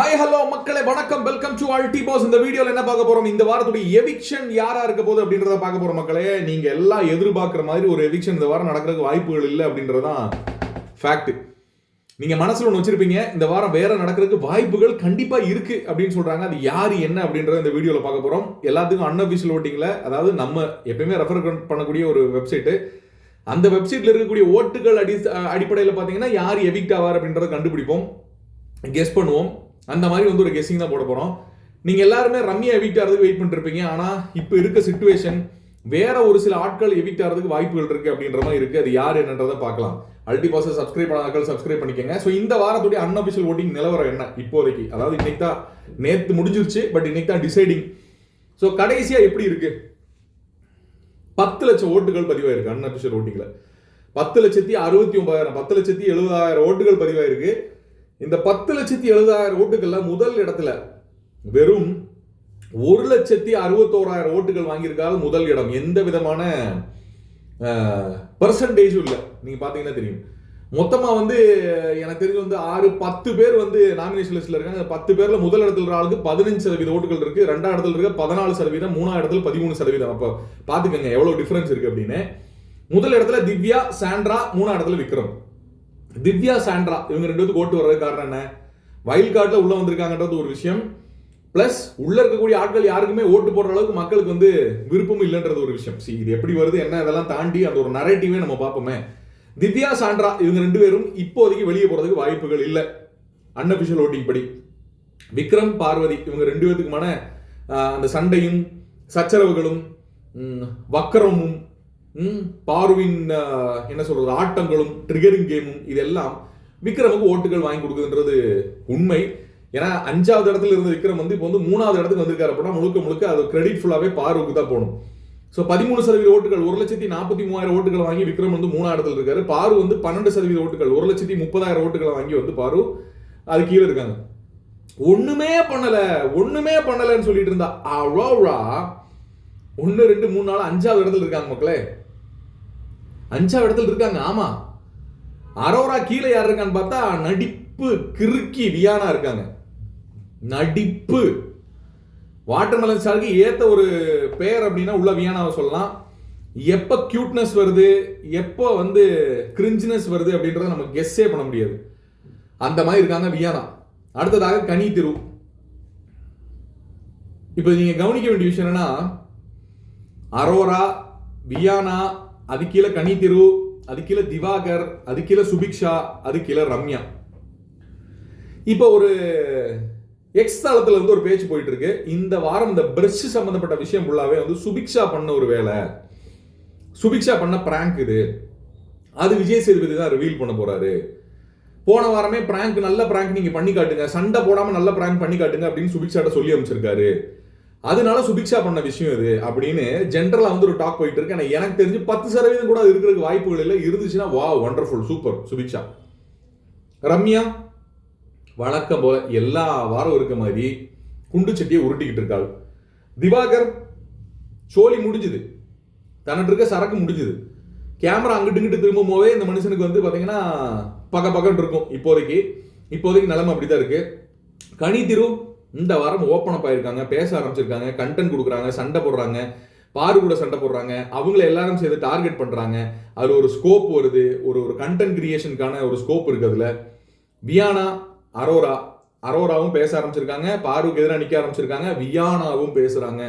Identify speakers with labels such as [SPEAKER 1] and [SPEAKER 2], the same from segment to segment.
[SPEAKER 1] Hi hello மக்களே வணக்கம். Welcome to அல்டி pass இந்த வீடியோல என்ன பார்க்க போறோம்? இந்த வாரத்துடைய எவிக்ஷன் யாரா இருக்க போகுது அப்படின்றத பார்க்க போறோம் மக்களே. நீங்க எல்லாம் எதிர்பார்க்குற மாதிரி ஒரு எவிக்ஷன் இந்த வாரம் நடக்கிறதுக்கு வாய்ப்புகள் இல்லை அப்படின்றதான் ஃபேக்ட் நீங்க மனசுல ஒன்று வச்சிருப்பீங்க இந்த வாரம் வேற நடக்கிறதுக்கு வாய்ப்புகள் கண்டிப்பா இருக்கு அப்படின்னு சொல்றாங்க. அது யாரு என்ன அப்படின்றத இந்த வீடியோல பார்க்க போறோம். எல்லாத்துக்கும் அன்அபிஷியல் ஓட்டிங்ல அதாவது நம்ம எப்பயுமே ரெஃபர் பண்ணக்கூடிய ஒரு வெப்சைட்டு அந்த வெப்சைட்ல இருக்கக்கூடிய ஓட்டுகள் அடி அடிப்படையில் பார்த்தீங்கன்னா யார் எவிக்ட் ஆவார் அப்படின்றத கண்டுபிடிப்போம். கெஸ் பண்ணுவோம். அந்த மாதிரி வந்து ஒரு கெஸ்ஸிங் தான் போட போகிறோம் நீங்கள் எல்லாருமே ரம்யா எவிக்ட் ஆகிறதுக்கு வெயிட் பண்ணிருப்பீங்க. ஆனால் இப்போ இருக்க சுச்சுவேஷன் வேற ஒரு சில ஆட்கள் எவிக்ட் ஆகிறதுக்கு வாய்ப்புகள் இருக்கு அப்படின்ற மாதிரி இருக்கு. அது யார் என்னன்றதை பார்க்கலாம். அல்டி பாஸ் சப்ஸ்கிரைப் பண்ணாக்கள் சப்ஸ்கிரைப் பண்ணிக்கங்க. ஸோ இந்த வாரத்துடைய அன்அபிஷியல் ஓட்டிங் நிலவரம் என்ன? இப்போதைக்கு. அதாவது இன்னைக்கு தான் நேற்று முடிஞ்சிருச்சு பட் இன்னைக்கு தான் டிசைடிங் ஸோ கடைசியாக எப்படி இருக்கு? பத்து லட்சம் ஓட்டுகள் பதிவாயிருக்கு அன்அபிஷியல் ஓட்டிங்கில் பத்து லட்சத்தி அறுபத்தி ஒன்பதாயிரம் பத்து லட்சத்தி எழுபதாயிரம் ஓட்டுகள் பதிவாயிருக்கு. இந்த பத்து லட்சத்தி எழுபதாயிரம் ஓட்டுகளில் முதல் இடத்துல வெறும் ஒரு லட்சத்தி அறுபத்தோராயிரம் ஓட்டுகள் வாங்கியிருக்கால் முதல் இடம். எந்த விதமான பர்சன்டேஜும் இல்லை. நீங்கள் பார்த்தீங்கன்னா தெரியும். மொத்தமாக வந்து எனக்கு தெரிஞ்சு வந்து ஆறு பத்து பேர் வந்து நாமினேஷன் லிஸ்ட்டில் இருக்காங்க. பத்து பேரில் முதல் இடத்துல இருக்கிற ஆளுக்கு பதினஞ்சு சதவீத ஓட்டுகள் இருக்குது ரெண்டாம் இடத்துல இருக்க பதினாலு சதவீதம் மூணாம் இடத்துல பதிமூணு சதவீதம். அப்போ பார்த்துக்கோங்க எவ்வளோ டிஃப்ரென்ஸ் இருக்குது அப்படின்னு. முதல் இடத்துல திவ்யா சாண்ட்ரா மூணாம் இடத்துல விக்ரம். திவ்யா சாண்ட்ரா இவங்க ரெண்டு பேருக்கு ஓட்டு வர்றது காரணம் என்ன? வைல்ட் கார்டில் உள்ளே வந்திருக்காங்கன்றது ஒரு விஷயம். ப்ளஸ் உள்ளே இருக்கக்கூடிய ஆட்கள் யாருக்குமே ஓட்டு போடுற அளவுக்கு மக்களுக்கு வந்து விருப்பம் இல்லைன்றது ஒரு விஷயம். சி இது எப்படி வருது என்ன இதெல்லாம் தாண்டி அந்த ஒரு நரேட்டிவே நம்ம பார்ப்போமே. திவ்யா சாண்ட்ரா இவங்க ரெண்டு பேரும் இப்போதைக்கு வெளியே போகிறதுக்கு வாய்ப்புகள் இல்லை. அன்அபிஷியல் ஓட்டிங் படி. விக்ரம் பார்வதி இவங்க ரெண்டு பேத்துக்குமான அந்த சண்டையும் சச்சரவுகளும் வக்கரமும் பார்வின் என்ன சொல்றது ஆட்டங்களும் ட்ரிகரிங் கேமும் இதெல்லாம் விக்ரமுக்கு ஓட்டுகள் வாங்கி கொடுக்குதுன்றது உண்மை. ஏன்னா அஞ்சாவது இடத்துல இருந்த விக்ரம் வந்து இப்போ வந்து மூணாவது இடத்துக்கு வந்திருக்காரு அப்படின்னா முழுக்க முழுக்க அது கிரெடிட் ஃபுல்லாகவே பார்வுக்கு தான் போகணும். ஸோ பதிமூணு சதவீத ஓட்டுகள் ஒரு லட்சத்தி நாற்பத்தி மூவாயிரம் ஓட்டுகள் வாங்கி விக்ரம் வந்து மூணாவது இடத்துல இருக்காரு. பாரு வந்து பன்னெண்டு சதவீத ஓட்டுகள் ஒரு லட்சத்தி முப்பதாயிரம் ஓட்டுகளை வாங்கி வந்து பாரு அது கீழே இருக்காங்க. ஒண்ணுமே பண்ணல ஒண்ணுமே பண்ணலன்னு சொல்லிட்டு இருந்தா அவ்வளோவா ஒன்று ரெண்டு மூணு நாள் அஞ்சாவது இடத்துல இருக்காங்க மக்களே. அஞ்சாவது இடத்துல இருக்காங்க ஆமா. அரோரா கீழே யார் இருக்கான்னு பார்த்தா நடிப்பு கிறுக்கி வியானா இருக்காங்க. நடிப்பு. வாட்டர்மெலன் ஸ்டாருக்கு ஏத்த ஒரு பெயர் அப்படின்னா உள்ள வியானாவை சொல்லலாம். எப்ப கியூட்னஸ் வருது எப்போ வந்து கிரிஞ்சினஸ் வருது அப்படின்றத நம்ம கெஸ்ஸே பண்ண முடியாது. அந்த மாதிரி இருக்காங்க வியானா. அடுத்ததாக கனி திரு. இப்போ நீங்க கவனிக்க வேண்டிய விஷயம் என்னன்னா அரோரா வியானா அது கீழே கனிதிரு அது கீழே திவாகர் அது கீழே சுபிக்ஷா அது கீழே ரம்யா. இப்போ ஒரு எக்ஸ் தளத்துல இருந்து ஒரு பேச்சு போயிட்டு இருக்கு இந்த வாரம் இந்த பிரஷ் சம்பந்தப்பட்ட விஷயம் ஃபுல்லாவே வந்து சுபிக்ஷா பண்ண ஒரு வேலை. சுபிக்ஷா பண்ண பிராங்க் இது. அது விஜய் சேதுபதி தான் ரிவீல் பண்ண போறாரு. போன வாரமே பிராங்க் நல்ல பிராங்க் நீங்க பண்ணி காட்டுங்க. சண்டை போடாம நல்ல பிராங்க் பண்ணி காட்டுங்க அப்படின்னு சுபிக்ஷாட்ட சொல்லி அமைச்சிருக்காரு அதனால சுபிக்ஷா பண்ண விஷயம் இது அப்படின்னு ஜென்ரலாக வந்து ஒரு டாக் போயிட்டு இருக்கு. எனக்கு தெரிஞ்சு பத்து சதவீதம் கூட இருக்கிறதுக்கு வாய்ப்புகள் இல்லை. இருந்துச்சுன்னா வா ஒண்டர்ஃபுல் சூப்பர் சுபிக்ஷா. ரம்யா வழக்கம் போல எல்லா வாரம் இருக்க மாதிரி குண்டு சட்டியை உருட்டிக்கிட்டு இருக்காள். திவாகர் சோலி முடிஞ்சுது. தன்னிட்டு இருக்க சரக்கு முடிஞ்சுது. கேமரா அங்கிட்டு இங்கிட்டு திரும்பும் போதே இந்த மனுஷனுக்கு வந்து பார்த்தீங்கன்னா பக்க பக்கம் இருக்கும். இப்போதைக்கு இப்போதைக்கு நிலைமை அப்படிதான் இருக்கு. கனி திரு இந்த வாரம் ஓப்பன் அப் ஆயிருக்காங்க பேச ஆரம்பிச்சிருக்காங்க கண்டென்ட் கொடுக்குறாங்க சண்டை போடுறாங்க பாரு கூட சண்டை போடுறாங்க அவங்கள எல்லாரும் சேர்த்து டார்கெட் பண்ணுறாங்க அதில் ஒரு ஸ்கோப் வருது ஒரு ஒரு கண்டென்ட் கிரியேஷனுக்கான ஒரு ஸ்கோப் இருக்குதுல வியானா அரோரா அரோராவும் பேச ஆரம்பிச்சிருக்காங்க பாருக்கு எதிராக நிற்க ஆரம்பிச்சிருக்காங்க வியானாவும் பேசுகிறாங்க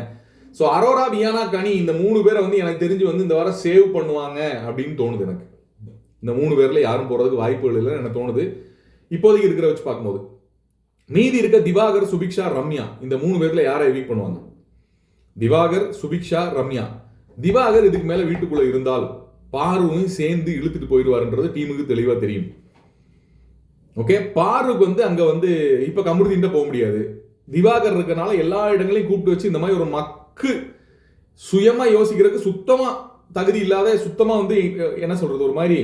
[SPEAKER 1] ஸோ அரோரா வியானா கனி இந்த மூணு பேரை வந்து எனக்கு தெரிஞ்சு வந்து இந்த வாரம் சேவ் பண்ணுவாங்க அப்படின்னு தோணுது எனக்கு. இந்த மூணு பேரில் யாரும் போகிறதுக்கு வாய்ப்புகள் இல்லைன்னு எனக்கு தோணுது. இப்போதைக்கு இருக்கிற வச்சு பார்க்கும்போது. மீதி இருக்க திவாகர் சுபிக்ஷா ரம்யா. இந்த மூணு பேர்ல யாரை எவிக் பண்ணுவாங்க? திவாகர் சுபிக்ஷா ரம்யா. திவாகர் இதுக்கு மேல வீட்டுக்குள்ள இருந்தால் பார்வையும் சேர்ந்து இழுத்துட்டு போயிடுவாருன்றது டீமுக்கு தெளிவா தெரியும். ஓகே? பாருக்கு வந்து அங்க வந்து இப்ப கமருதீன்ட்ட போக முடியாது. திவாகர் இருக்கனால எல்லா இடங்களையும் கூப்பிட்டு வச்சு இந்த மாதிரி ஒரு மக்கு சுயமா யோசிக்கிறதுக்கு சுத்தமா தகுதி இல்லாத சுத்தமா வந்து என்ன சொல்றது ஒரு மாதிரி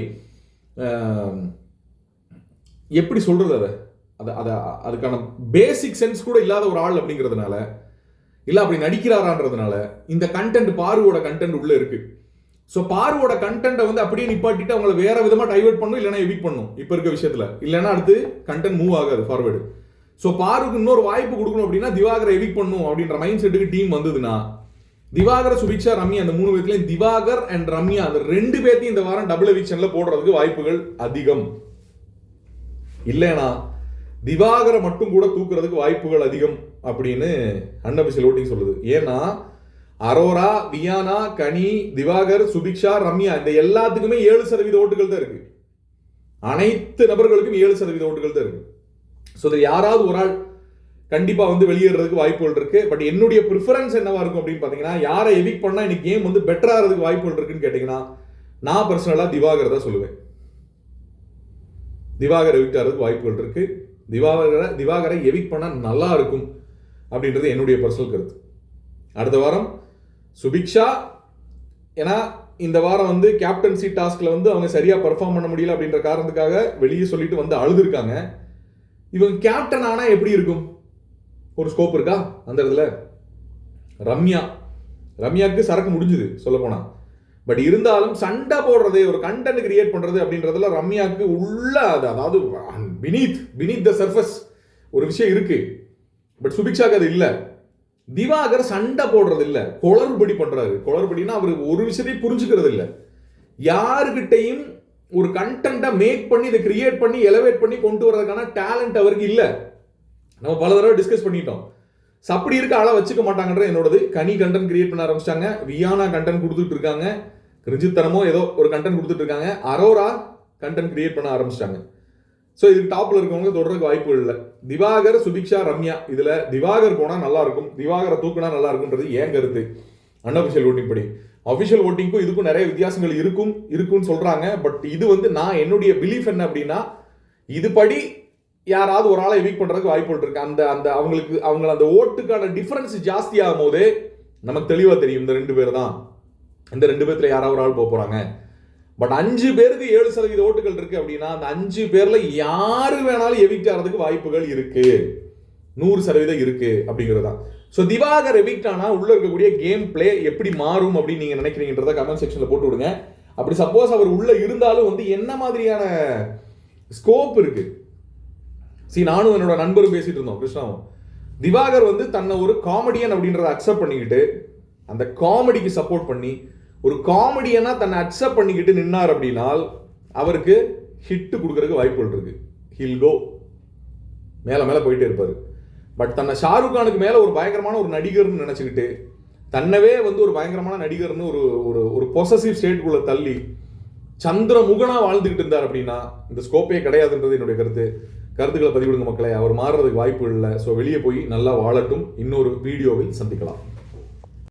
[SPEAKER 1] எப்படி சொல்றது அதை? அதை அதை அதுக்கான பேசிக் சென்ஸ் கூட இல்லாத ஒரு ஆள் அப்படிங்கிறதுனால இல்லை அப்படி நடிக்கிறாரான்றதுனால இந்த கண்டென்ட் பாருவோட கண்டென்ட் உள்ளே இருக்கு. ஸோ பார்வோட கண்டென்ட்டை வந்து அப்படியே நிப்பாட்டிட்டு அவங்கள வேற விதமாக டைவர்ட் பண்ணும் இல்லைன்னா எவிக் பண்ணும் இப்போ இருக்க விஷயத்தில். இல்லைன்னா அடுத்து கண்டென்ட் மூவ் ஆகாது ஃபார்வேர்டு ஸோ பாருக்கு இன்னொரு வாய்ப்பு கொடுக்கணும் அப்படின்னா திவாகரை எவிக் பண்ணும் அப்படின்ற மைண்ட் செட்டுக்கு டீம் வந்ததுன்னா திவாகர் சுபிக்ஷா ரம்யா அந்த மூணு பேர்த்துலையும் திவாகர் அண்ட் ரம்யா அந்த ரெண்டு பேர்த்தையும் இந்த வாரம் டபுள் எவிக்ஷனில் போடுறதுக்கு வாய்ப்புகள் அதிகம். இல்லைனா திவாகரை மட்டும் கூட தூக்குறதுக்கு வாய்ப்புகள் அதிகம் அப்படின்னு அன்அபிஷியல் ஓட்டிங் சொல்லுது. ஏன்னா அரோரா வியானா கனி திவாகர் சுபிக்ஷா ரம்யா இந்த எல்லாத்துக்குமே ஏழு சதவீத ஓட்டுகள் தான் இருக்கு. அனைத்து நபர்களுக்கும் ஏழு சதவீத ஓட்டுகள் தான் இருக்கு. ஸோ இதில் யாராவது ஒரு ஆள் கண்டிப்பாக வந்து வெளியேறதுக்கு வாய்ப்புகள் இருக்கு. பட் என்னுடைய ப்ரிஃபரன்ஸ் என்னவா இருக்கும் அப்படின்னு பார்த்தீங்கன்னா யாரை எவிக் பண்ணால் இன்னைக்கு கேம் வந்து பெட்டராக ஆகிறதுக்கு வாய்ப்புகள் இருக்குன்னு கேட்டிங்கன்னா நான் பர்சனலாக திவாகர் தான் சொல்லுவேன். திவாகர் எவிக் ஆகிறதுக்கு வாய்ப்புகள் இருக்குது திவாகரை திவாகரை எவிக் பண்ணால் நல்லா இருக்கும் அப்படின்றது என்னுடைய பர்சனல் கருத்து. அடுத்த வாரம் சுபிக்ஷா ஏன்னா இந்த வாரம் வந்து கேப்டன்சி டாஸ்கில் வந்து அவங்க சரியாக பெர்ஃபார்ம் பண்ண முடியல அப்படின்ற காரணத்துக்காக வெளியே சொல்லிட்டு வந்து அழுதுருக்காங்க. இவங்க கேப்டன் ஆனால் எப்படி இருக்கும்? ஒரு ஸ்கோப் இருக்கா? அந்த இடத்துல. ரம்யா. ரம்யாவுக்கு சரக்கு முடிஞ்சுது சொல்ல போனால் பட் இருந்தாலும் சண்டை போடுறது ஒரு கண்டென்ட் கிரியேட் பண்ணுறது அப்படின்றதுல ரம்யாவுக்கு உள்ள அது அதாவது பினீத் பினீத் த சர்ஃபஸ் ஒரு விஷயம் இருக்குது பட் சுபிக்ஷாக்கு அது இல்லை. திவாகர் சண்டை போடுறது இல்லை. குளறுபடி பண்ணுறாரு குளறுபடினா அவர் ஒரு விஷயத்தையும் புரிஞ்சுக்கிறது இல்லை. யாருக்கிட்டையும் ஒரு கண்டென்ட்டை மேக் பண்ணி இதை கிரியேட் பண்ணி எலவேட் பண்ணி கொண்டு வர்றதுக்கான டேலண்ட் அவருக்கு இல்லை. நம்ம பல தடவை டிஸ்கஸ் பண்ணிட்டோம். அப்படி இருக்க ஆளை வச்சுக்க மாட்டாங்கன்ற என்னோடது. கனி கண்டென்ட் கிரியேட் பண்ண ஆரம்பிச்சிட்டாங்க. வியானா கண்டென்ட் கொடுத்துட்டு இருக்காங்க. ரிஜித்தனமோ ஏதோ ஒரு கண்டென்ட் கொடுத்துட்டு இருக்காங்க அரோரா கண்டென்ட் கிரியேட் பண்ண ஆரம்பிச்சிட்டாங்க. ஸோ இதுக்கு டாப்பில் இருக்கவங்க தொடர்றதுக்கு வாய்ப்புகள் இல்லை. திவாகர் சுபிக்ஷா ரம்யா இதில் திவாகர் போனால் நல்லா இருக்கும். திவாகரை தூக்குனா நல்லா இருக்கும்ன்றது ஏன் கருத்து? அன்அஃபிஷியல் ஓட்டிங் படி. அஃபிஷியல் ஓட்டிங்க்கும் இதுக்கும் நிறைய வித்தியாசங்கள் இருக்கும் இருக்கும்னு சொல்கிறாங்க பட் இது வந்து நான் என்னுடைய பிலீஃப் என்ன அப்படின்னா இதுபடி யாராவது ஒரு ஆளை எவிக் பண்ணுறதுக்கு வாய்ப்புகள் இருக்கு. அந்த அந்த அவங்களுக்கு அவங்க அந்த ஓட்டுக்கான டிஃப்ரென்ஸ் ஜாஸ்தி ஆகும் போதே நமக்கு தெளிவாக தெரியும். இந்த ரெண்டு பேர் தான். இந்த ரெண்டு பேர்த்தில் யாராவது ஒரு ஆள் போக போகிறாங்க பட் அஞ்சு பேருக்கு ஏழு சதவீத ஓட்டுகள் இருக்குது அப்படின்னா அந்த அஞ்சு பேரில் யாரு வேணாலும் எவிக்ட் ஆகிறதுக்கு வாய்ப்புகள் இருக்குது நூறு சதவீதம் இருக்குது அப்படிங்கிறது தான். ஸோ திவாகர் எவிக்ட் ஆனால் உள்ளே இருக்கக்கூடிய கேம் பிளே எப்படி மாறும் அப்படின்னு நீங்கள் நினைக்கிறீங்கன்றத கமெண்ட் செக்ஷனில் போட்டு விடுங்க. அப்படி சப்போஸ் அவர் உள்ளே இருந்தாலும் வந்து என்ன மாதிரியான ஸ்கோப் இருக்குது சி நானும் என்னோட நண்பரும் பேசிகிட்டு இருந்தோம் கிருஷ்ணாவும். திவாகர் வந்து தன்னை ஒரு காமெடியன் அப்படின்றத அக்செப்ட் பண்ணிக்கிட்டு அந்த காமெடிக்கு சப்போர்ட் பண்ணி ஒரு காமெடியனா தன்னை அக்செப்ட் பண்ணிக்கிட்டு நின்னார் அப்படின்னால் அவருக்கு ஹிட் கொடுக்கறதுக்கு வாய்ப்புகள் இருக்கு ஹில் கோ மேலே மேலே போயிட்டே இருப்பார். பட் தன்னை ஷாருக் கானுக்கு மேலே ஒரு பயங்கரமான ஒரு நடிகர்னு நினச்சிக்கிட்டு தன்னவே வந்து ஒரு பயங்கரமான நடிகர்னு ஒரு ஒரு ஒரு பொசசிவ் ஸ்டேட்டுக்குள்ளே தள்ளி சந்திரமுகனாக வாழ்ந்துக்கிட்டு இருந்தார் அப்படின்னா இந்த ஸ்கோப்பே கிடையாதுன்றது என்னுடைய கருத்து. கருத்துக்களை பதிவிடுங்க மக்களே. அவர் மாறுறதுக்கு வாய்ப்பு இல்லை. ஸோ வெளியே போய் நல்லா வாழட்டும். இன்னொரு வீடியோவில் சந்திக்கலாம்.